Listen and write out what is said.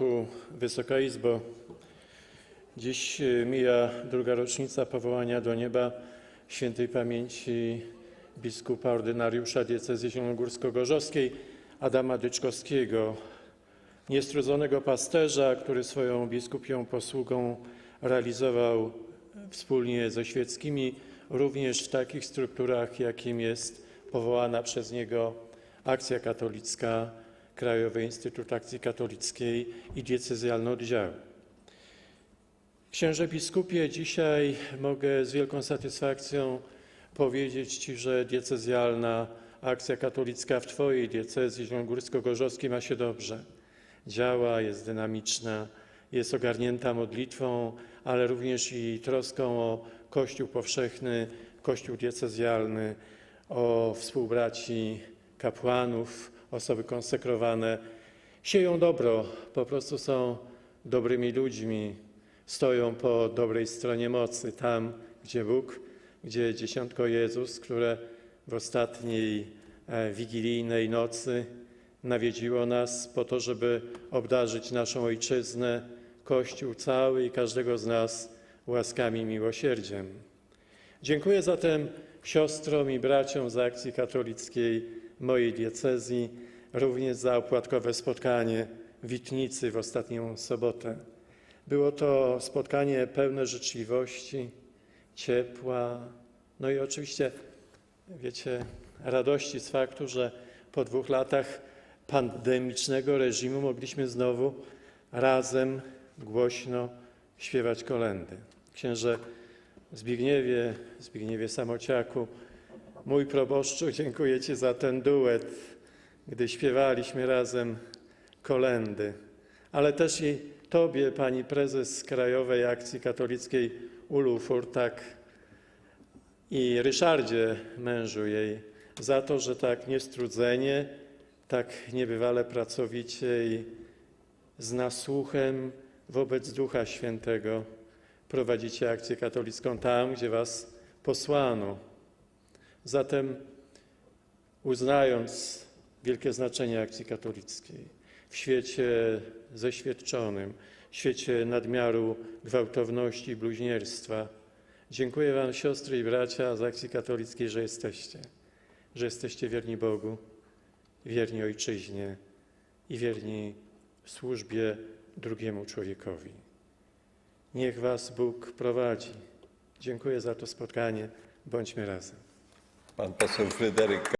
Marszałku, Wysoka Izbo! Dziś e, mija druga rocznica powołania do nieba świętej pamięci biskupa ordynariusza diecezji zielonogórsko-gorzowskiej Adama Dyczkowskiego, niestrudzonego pasterza, który swoją biskupią posługą realizował wspólnie ze świeckimi, również w takich strukturach, jakim jest powołana przez niego Akcja Katolicka, Krajowy Instytut Akcji Katolickiej i diecezjalne oddziały. Księże biskupie, dzisiaj mogę z wielką satysfakcją powiedzieć Ci, że diecezjalna akcja katolicka w Twojej diecezji zielonogórsko-gorzowskiej ma się dobrze. Działa, jest dynamiczna, jest ogarnięta modlitwą, ale również i troską o Kościół powszechny, Kościół diecezjalny, o współbraci kapłanów, osoby konsekrowane. Sieją dobro, po prostu są dobrymi ludźmi, stoją po dobrej stronie mocy, tam gdzie Bóg, gdzie Dziesiątko Jezus, które w ostatniej e, wigilijnej nocy nawiedziło nas po to, żeby obdarzyć naszą Ojczyznę, Kościół cały i każdego z nas łaskami miłosierdziem. Dziękuję zatem siostrom i braciom z Akcji Katolickiej mojej diecezji, również za opłatkowe spotkanie w Witnicy w ostatnią sobotę. Było to spotkanie pełne życzliwości, ciepła, no i oczywiście, wiecie, radości z faktu, że po dwóch latach pandemicznego reżimu mogliśmy znowu razem głośno śpiewać kolendy. Księże Zbigniewie, Zbigniewie Samociaku, mój proboszczu, dziękuję Ci za ten duet, gdy śpiewaliśmy razem kolendy, ale też i Tobie, Pani Prezes Krajowej Akcji Katolickiej Ulu Furtak i Ryszardzie, mężu jej, za to, że tak niestrudzenie, tak niebywale pracowicie i z nasłuchem wobec Ducha Świętego prowadzicie akcję katolicką tam, gdzie Was posłano. Zatem uznając wielkie znaczenie akcji katolickiej w świecie zeświadczonym, w świecie nadmiaru gwałtowności i bluźnierstwa, dziękuję Wam, siostry i bracia z akcji katolickiej, że jesteście, że jesteście wierni Bogu, wierni Ojczyźnie i wierni służbie drugiemu człowiekowi. Niech Was Bóg prowadzi. Dziękuję za to spotkanie. Bądźmy razem. Pan poseł Fryderyk